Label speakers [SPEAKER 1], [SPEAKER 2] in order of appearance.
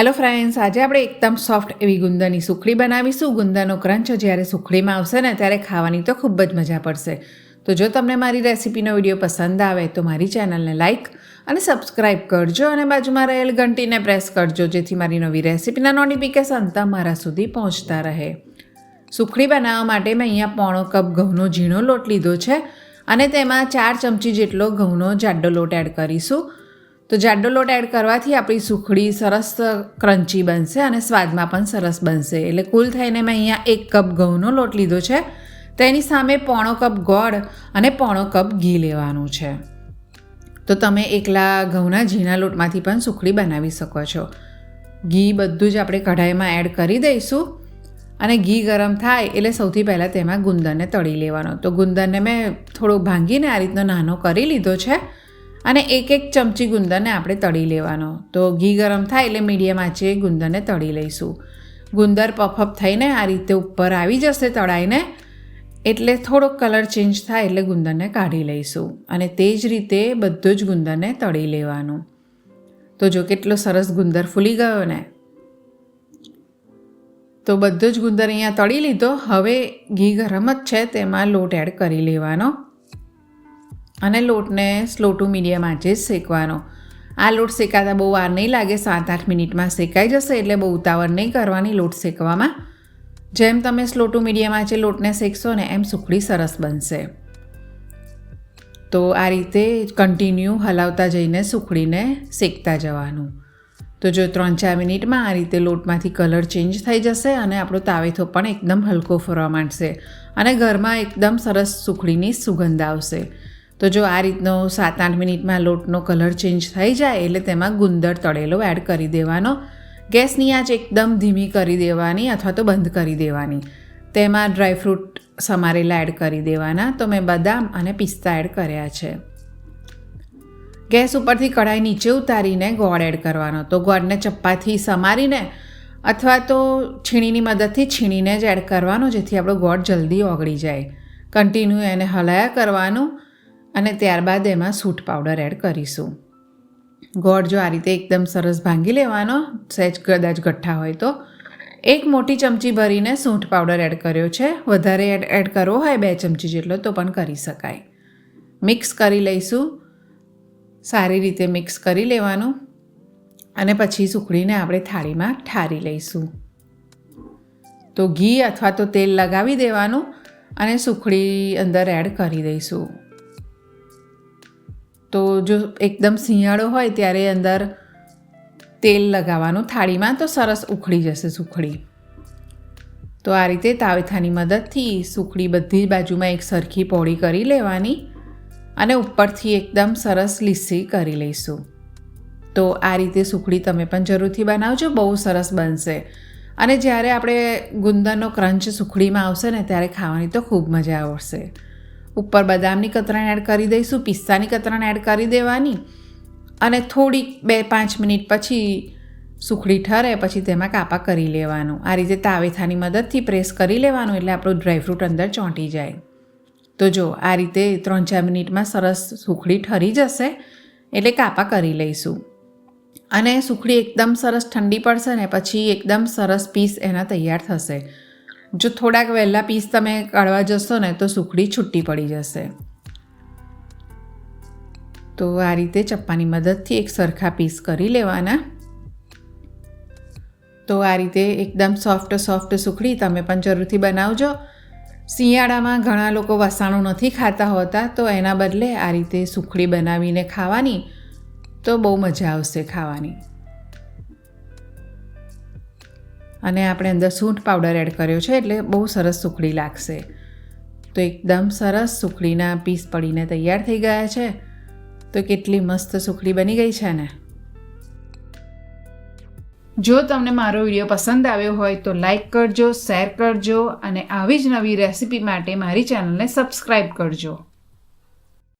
[SPEAKER 1] Hello friends આજે આપણે એકદમ સોફ્ટ એવી ગુંદાની સુખડી બનાવીશું. ગુંદાનો ક્રંચ જ્યારે સુખડીમાં આવશે ને, ત્યારે ખાવાની તો ખૂબ જ મજા પડશે. તો જો તમને મારી રેસિપીનો વીડિયો પસંદ આવે, તો મારી ચેનલને લાઇક અને સબસ્ક્રાઇબ કરજો અને બાજુમાં રહેલ ઘંટીને પ્રેસ કરજો, જેથી મારી નવી રેસિપીના નોટિફિકેશન તમારા સુધી પહોંચતા રહે. સુખડી બનાવવા માટે મેં અહીંયા પોણો કપ ઘઉંનો ઝીણો લોટ લીધો છે અને તેમાં ચાર ચમચી જેટલો ઘઉંનો જાડો લોટ એડ કરીશું. તો જાડો લોટ એડ કરવાથી આપણી સુખડી સરસ ક્રન્ચી બનશે અને સ્વાદમાં પણ સરસ બનશે. એટલે કુલ થઈને મેં અહીંયા એક કપ ઘઉંનો લોટ લીધો છે. તેની સામે પોણો કપ ગોળ અને પોણો કપ ઘી લેવાનું છે. તો તમે એકલા ઘઉંના ઝીણા લોટમાંથી પણ સુખડી બનાવી શકો છો. ઘી બધું જ આપણે કઢાઈમાં એડ કરી દઈશું અને ઘી ગરમ થાય એટલે સૌથી પહેલાં તેમાં ગુંદરને તળી લેવાનો. તો ગુંદરને મેં થોડો ભાંગીને આ રીતનો નાનો કરી લીધો છે. અને એક એક ચમચી ગુંદરને આપણે તળી લેવાનો. તો ઘી ગરમ થાય એટલે મીડિયમ આંચે ગુંદરને તળી લઈશું. ગુંદર પફઅપ થઈને આ રીતે ઉપર આવી જશે તળાઈને, એટલે થોડોક કલર ચેન્જ થાય એટલે ગુંદરને કાઢી લઈશું. અને તે જ રીતે બધું જ ગુંદરને તળી લેવાનું. તો જો કેટલો સરસ ગુંદર ફૂલી ગયો ને. તો બધો જ ગુંદર અહીંયા તળી લીધો. હવે ઘી ગરમ જ છે, તેમાં લોટ એડ કરી લેવાનો. અને લોટને સ્લો ટુ મીડિયમ આંચે જ શેકવાનો. આ લોટ શેકાતા બહુ વાર નહીં લાગે સાત આઠ મિનિટમાં શેકાઈ જશે એટલે બહુ ઉતાવળ નહીં કરવાની લોટ શેકવામાં. જેમ તમે સ્લો ટુ મીડિયમ આંચે લોટને શેકશો ને એમ સુખડી સરસ બનશે. તો આ રીતે કન્ટિન્યુ હલાવતા જઈને સુખડીને શેકતા જવાનું. તો જો ત્રણ ચાર મિનિટમાં આ રીતે લોટમાંથી કલર ચેન્જ થઈ જશે અને આપણો તાવેથો પણ એકદમ હલકો ફરવા માંડશે અને ઘરમાં એકદમ સરસ સુખડીની સુગંધ આવશે. તો જો આ રીતનો સાત આઠ મિનિટમાં લોટનો કલર ચેન્જ થઈ જાય એટલે તેમાં ગુંદર તળેલો એડ કરી દેવાનો. ગેસની આંચ એકદમ ધીમી કરી દેવાની અથવા તો બંધ કરી દેવાની. તેમાં ડ્રાયફ્રૂટ સમારેલા એડ કરી દેવાના. તો મેં બદામ અને પિસ્તા એડ કર્યા છે. ગેસ ઉપરથી કઢાઈ નીચે ઉતારીને ગોળ એડ કરવાનો. તો ગોળને ચપ્પાથી સમારીને અથવા તો છીણીની મદદથી છીણીને જ એડ કરવાનો, જેથી આપણો ગોળ જલ્દી ઓગળી જાય. કન્ટિન્યુ એને હલાયા કરવાનું. અને ત્યારબાદ એમાં સૂટ પાવડર એડ કરીશું. ગોળ જો આ રીતે એકદમ સરસ ભાંગી લેવાનો, સહેજ કદાચ ગઠ્ઠા હોય તો. એક મોટી ચમચી ભરીને સૂંઠ પાવડર એડ કર્યો છે. વધારે એડ એડ કરવો હોય બે ચમચી જેટલો તો પણ કરી શકાય. મિક્સ કરી લઈશું. સારી રીતે મિક્સ કરી લેવાનું. અને પછી સુખડીને આપણે થાળીમાં ઠારી લઈશું. તો ઘી અથવા તો તેલ લગાવી દેવાનું અને સુખડી અંદર એડ કરી દઈશું. તો જો એકદમ શિયાળો હોય ત્યારે અંદર તેલ લગાવવાનું થાળીમાં તો સરસ ઉખડી જશે સુખડી. તો આ રીતે તાવેથાની મદદથી સુખડી બધી બાજુમાં એક સરખી પોળી કરી લેવાની અને ઉપરથી એકદમ સરસ લીસી કરી લઈશું. તો આ રીતે સુખડી તમે પણ જરૂરથી બનાવજો, બહુ સરસ બનશે. અને જ્યારે આપણે ગુંદરનો ક્રંચ સુખડીમાં આવશે ને ત્યારે ખાવાની તો ખૂબ મજા આવશે. ઉપર બદામની કતરણ એડ કરી દઈશું, પિસ્તાની કતરણ એડ કરી દેવાની અને થોડીક બે પાંચ મિનિટ પછી સુખડી ઠરે, પછી તેમાં કાપા કરી લેવાનું. આ રીતે તાવેથાની મદદથી પ્રેસ કરી લેવાનું એટલે આપણું ડ્રાયફ્રૂટ અંદર ચોંટી જાય. તો જો, આ રીતે ત્રણ ચાર મિનિટમાં સરસ સુખડી ઠરી જશે એટલે કાપા કરી લઈશું. અને સુખડી એકદમ સરસ ઠંડી પડશે ને પછી એકદમ સરસ પીસ એના તૈયાર થશે. જો થોડાક વહેલા પીસ તમે કાઢવા જશો ને, તો સુખડી છૂટી પડી જશે. તો આ રીતે ચપ્પાની મદદથી એક સરખા પીસ કરી લેવાના. તો આ રીતે એકદમ સોફ્ટ સોફ્ટ સુખડી તમે પણ જરૂરથી બનાવજો. શિયાળામાં ઘણા લોકો વસાણું નથી ખાતા હોતા, તો એના બદલે આ રીતે સુખડી બનાવીને ખાવાની, તો બહુ મજા આવશે ખાવાની. અને આપણે અંદર સૂંઠ પાવડર એડ કર્યો છે એટલે બહુ સરસ સુખડી લાગશે. તો એકદમ સરસ સુખડીના પીસ પડીને તૈયાર થઈ ગયા છે. તો કેટલી મસ્ત સુખડી બની ગઈ છે ને. જો તમને મારો વીડિયો પસંદ આવ્યો હોય તો લાઈક કરજો, શેર કરજો અને આવી જ નવી રેસિપી માટે મારી ચેનલને સબસ્ક્રાઈબ કરજો.